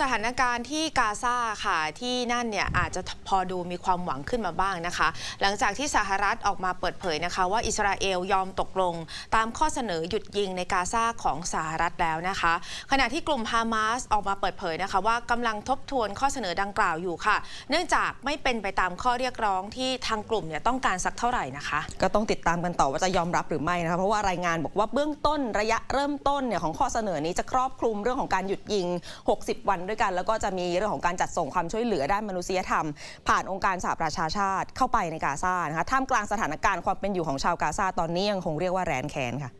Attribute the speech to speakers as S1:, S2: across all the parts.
S1: สถานการณ์ที่กาซาค่ะที่นั่นเนี่ยอาจจะพอดูมีความหวังขึ้นมาบ้างนะคะ หลังจากที่สหรัฐออกมาเปิดเผยนะคะ ว่าอิสราเอลยอมตกลง ตามข้อเสนอหยุดยิงในกาซาของสหรัฐแล้วนะคะ ขณะที่กลุ่มฮามาสออกมาเปิดเผยนะคะ ว่ากำลังทบทวนข้อเสนอดังกล่าวอยู่ค่ะ เนื่องจากไม่เป็นไปตามข้อเรียกร้องที่ทางกลุ่มเนี่ยต้องการสักเท่าไหร่นะคะ
S2: ก็ต้องติดตามกันต่อว่าจะยอมรับหรือไม่นะคะเพราะว่ารายงานบอกว่าเบื้องต้นระยะเริ่มต้นเนี่ยของข้อเสนอนี้จะครอบคลุมเรื่องของการหยุดยิง 60 วันด้วยกัน แล้วก็จะมีเรื่องของการจัดส่งความช่วยเหลือด้านมนุษยธรรม ผ่านองค์การสหประชาชาติเข้าไปในกาซานะคะท่ามกลางสถานการณ์ความเป็นอยู่ของชาวกาซาตอนนี้ยังคงเรียกว่าแรนแคนค่ะ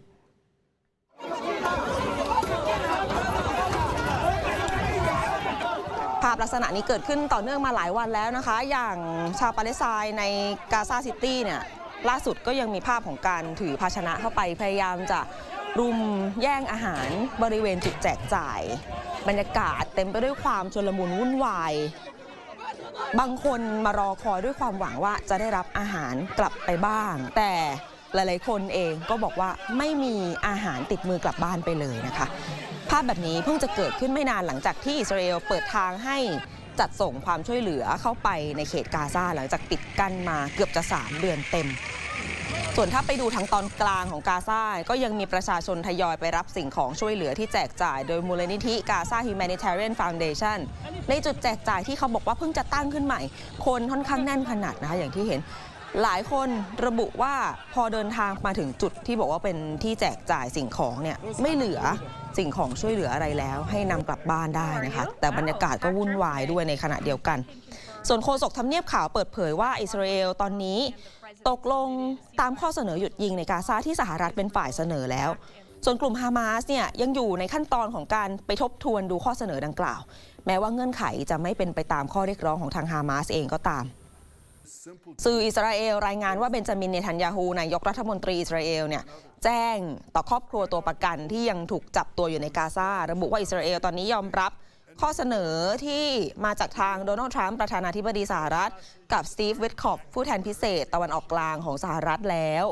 S2: ภาพลักษณะนี้เกิดขึ้นต่อเนื่องมาหลายวันแล้วนะคะ อย่างชาวปาเลสไตน์ในกาซาซิตี้เนี่ยล่าสุดก็ยังมีภาพของการถือภาชนะเข้าไปพยายามจะ รุมแย่งอาหารบริเวณจุดแจกจ่าย บรรยากาศเต็มไปด้วยความชลมุนวุ่นวาย บางคนมารอคอยด้วยความหวังว่าจะได้รับอาหารกลับไปบ้าง แต่หลายๆ คนเองก็บอกว่าไม่มีอาหารติดมือกลับบ้านไปเลยนะคะ ภาพแบบนี้เพิ่งจะเกิดขึ้นไม่นานหลังจากที่อิสราเอลเปิดทางให้จัดส่งความช่วยเหลือเข้าไปในเขตกาซาหลังจากปิดกั้นมาเกือบจะ 3 เดือนเต็ม ส่วนถ้าไปดูทางตอนกลางของกาซาก็ยังมีประชาชนทยอยไปรับสิ่งของช่วยเหลือที่แจกจ่ายโดยมูลนิธิกาซา Humanitarian Foundation ในจุดแจกจ่ายที่เขาบอกว่าเพิ่งจะตั้งขึ้นใหม่ คนค่อนข้างแน่นขนาดนะคะอย่างที่เห็นหลายคนระบุว่าพอเดินทางมาถึงจุดที่บอกว่าเป็นที่แจกจ่ายสิ่งของเนี่ยไม่เหลือสิ่งของช่วยเหลืออะไรแล้ว ให้นำกลับบ้านได้นะคะ แต่บรรยากาศก็วุ่นวายด้วยในขณะเดียวกัน ส่วนโฆษกทำเนียบข่าวเปิดเผยว่าอิสราเอลตอนนี้ ตกลงตามข้อเสนอหยุดยิงในกาซาที่สหรัฐเป็นฝ่ายเสนอแล้ว ส่วนกลุ่มฮามาสเนี่ยยังอยู่ในขั้นตอนของการไปทบทวนดูข้อเสนอดังกล่าว แม้ว่าเงื่อนไขจะไม่เป็นไปตามข้อเรียกร้องของทางฮามาสเองก็ตามสื่ออิสราเอลรายงานว่าเบนจามินเนทันยาฮูนายกรัฐมนตรีอิสราเอลเนี่ยแจ้งต่อครอบครัวตัวประกันที่ยังถูกจับตัวอยู่ในกาซาระบุว่าอิสราเอลตอนนี้ยอมรับ ข้อเสนอที่มาจากทางโดนัลด์ทรัมป์ประธานาธิบดีสหรัฐ กับสตีฟเวิทคอฟผู้แทนพิเศษตะวันออกกลางของสหรัฐแล้ว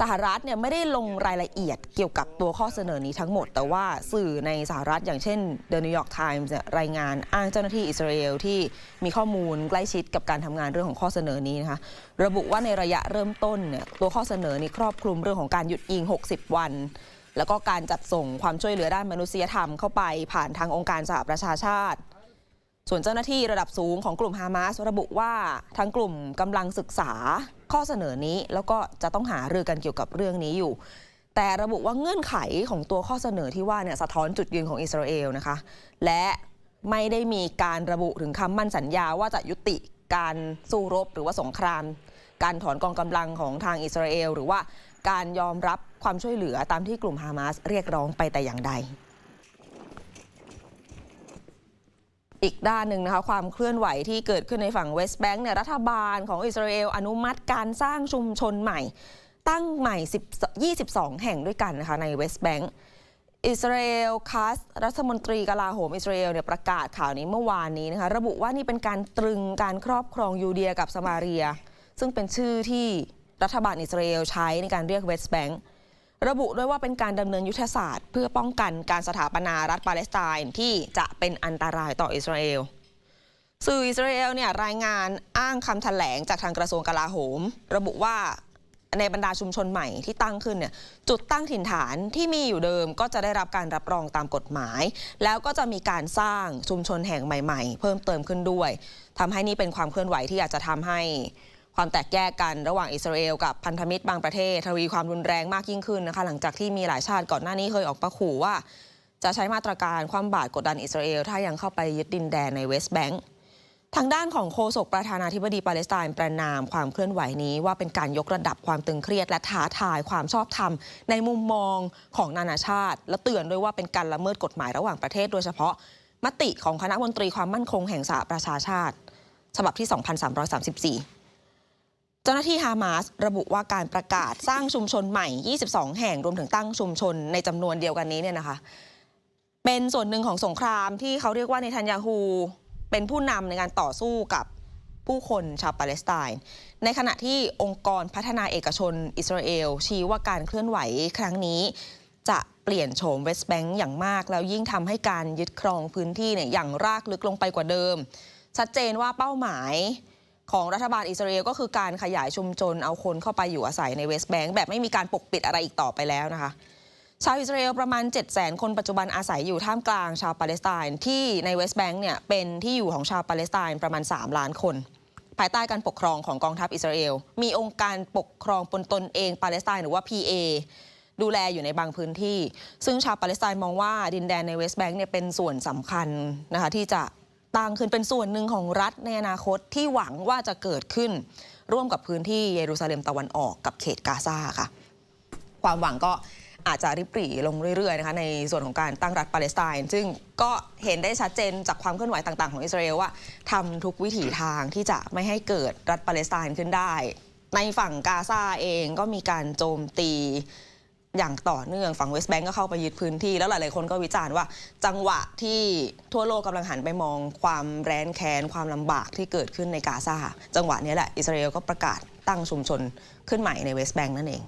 S2: สหรัฐเนี่ยไม่ได้ลงรายละเอียดเกี่ยวกับตัวข้อเสนอนี้ทั้งหมด แต่ว่าสื่อในสหรัฐอย่างเช่น The New York Times เนี่ยรายงานอ้างเจ้าหน้าที่อิสราเอลที่มีข้อมูลใกล้ชิดกับการทำงานเรื่องของข้อเสนอนี้นะคะระบุว่าในระยะเริ่มต้นเนี่ยตัวข้อเสนอนี้ครอบคลุมเรื่องของการหยุดยิง 60 วัน แล้วก็การจัดส่งความช่วยเหลือด้านมนุษยธรรมเข้าไปผ่านทางองค์การสหประชาชาติ ส่วนเจ้าหน้าที่ระดับสูงของกลุ่มฮามาสระบุว่าทั้งกลุ่มกำลังศึกษาข้อเสนอนี้ แล้วก็จะต้องหารือกันเกี่ยวกับเรื่องนี้อยู่ แต่ระบุว่าเงื่อนไขของตัวข้อเสนอที่ว่าเนี่ยสะท้อนจุดยืนของอิสราเอลนะคะ และไม่ได้มีการระบุถึงคำมั่นสัญญาว่าจะยุติการสู้รบหรือว่าสงคราม การถอนกองกำลังของทางอิสราเอล หรือว่าการยอมรับ ความช่วยเหลือตามที่กลุ่มฮามาสเรียกร้องไปแต่อย่างใดอีกด้านหนึ่งนะคะความเคลื่อนไหวที่เกิดขึ้นในฝั่งเวสต์แบงค์เนี่ยรัฐบาลของอิสราเอลอนุมัติการสร้างชุมชนใหม่ ตั้งใหม่ 22 แห่งด้วยกันนะคะในเวสต์แบงค์อิสราเอลคัสรัฐมนตรีกลาโหมอิสราเอลเนี่ยประกาศข่าวนี้เมื่อวานนี้นะคะระบุว่านี่เป็นการตรึงการครอบครองยูเดียกับสมาเรีย ซึ่งเป็นชื่อที่รัฐบาลอิสราเอลใช้ในการเรียกเวสต์แบงค์ ระบุด้วยว่าเป็นการดำเนินยุทธศาสตร์ เพื่อป้องกันการสถาปนารัฐปาเลสไตน์ที่จะเป็นอันตรายต่ออิสราเอล สื่ออิสราเอลเนี่ยรายงานอ้างคำแถลงจากทางกระทรวงกลาโหม ระบุว่าในบรรดาชุมชนใหม่ที่ตั้งขึ้นเนี่ยจุดตั้งถิ่นฐานที่มีอยู่เดิมก็จะได้รับการรับรองตามกฎหมาย แล้วก็จะมีการสร้างชุมชนแห่งใหม่ ๆ เพิ่มเติมขึ้นด้วยทำให้นี่เป็นความเคลื่อนไหวที่อาจจะทำให้ ความแตกแยกกันระหว่างอิสราเอลกับพันธมิตรบางประเทศทวีความรุนแรงมากยิ่งขึ้นนะคะหลังจากที่มีหลายชาติก่อนหน้านี้เคยออกประขู่ว่า จะใช้มาตรการความบาดกดดันอิสราเอลถ้ายังเข้าไปยึดดินแดนในเวสต์แบงก์ทางด้านของโฆษกประธานาธิบดีปาเลสไตน์ประนามความเคลื่อนไหวนี้ว่าเป็นการยกระดับความตึงเครียดและท้าทายความชอบธรรม ในมุมมองของนานาชาติ และเตือนด้วยว่าเป็นการละเมิดกฎหมายระหว่างประเทศ โดยเฉพาะมติของคณะมนตรีความมั่นคงแห่งสหประชาชาติ ฉบับที่ 2334 เจ้าหน้าที่ฮามาสระบุว่าการประกาศสร้างชุมชนใหม่ 22 แห่งรวมถึงตั้งชุมชนในจำนวนเดียวกันนี้เนี่ยนะคะ เป็นส่วนหนึ่งของสงครามที่เขาเรียกว่าในทันยาฮูเป็นผู้นำในการต่อสู้กับผู้คนชาวปาเลสไตน์ในขณะที่องค์กรพัฒนาเอกชนอิสราเอล ชี้ว่าการเคลื่อนไหวครั้งนี้ จะเปลี่ยนโฉมเวสต์แบงก์อย่างมาก แล้วยิ่งทำให้การยึดครองพื้นที่เนี่ยอย่างรากลึกลงไปกว่าเดิม ชัดเจนว่าเป้าหมาย ของรัฐบาลอิสราเอลก็คือการขยายชุมชนเอาคนเข้าไปอยู่อาศัยในเวสต์แบงก์แบบไม่มีการปกปิดอะไรอีกต่อไปแล้วนะคะชาวอิสราเอลประมาณ 7 0 0 0 0 คนปัจจุบันอาศัยอยู่ท่ามกลางชาวปาเลสไตน์ที่ในเวสต์แบงก์เนี่ยเป็นที่อยู่ของชาวปาเลสไตน์ประมาณ 3 ล้านคน ภายใต้การปกครองของกองทัพอิสราเอล มีองค์การปกครองปนตนเองปาเลสไตน์หรือว่า PA ดูแลอยู่ในบางพื้นที่ ซึ่งชาวปาเลสไตน์มองว่าดินแดนในเวสต์แบงก์เนี่ยเป็นส่วนสำคัญนะคะที่จะ ตั้งขึ้นเป็นส่วนหนึ่งของรัฐในอนาคตที่หวังว่าจะเกิดขึ้น ร่วมกับพื้นที่เยรูซาเล็มตะวันออกกับเขตกาซาค่ะ ความหวังก็อาจจะริบหรี่ลงเรื่อยๆนะคะในส่วนของการตั้งรัฐปาเลสไตน์ซึ่งก็เห็นได้ชัดเจนจากความเคลื่อนไหวต่างๆ ของอิสราเอลว่าทำทุกวิถีทางที่จะไม่ให้เกิดรัฐปาเลสไตน์ขึ้นได้ ในฝั่งกาซาเองก็มีการโจมตี อย่างต่อเนื่องฝั่งเวสต์แบงก์ก็เข้าไปยึดพื้นที่ แล้วหลาย ๆ คนก็วิจารณ์ว่า จังหวะที่ทั่วโลกกำลังหันไปมองความแร้นแค้นความลำบากที่เกิดขึ้นในกาซาจังหวะนี้แหละ อิสราเอลก็ประกาศตั้งชุมชนขึ้นใหม่ในเวสต์แบงก์นั่นเอง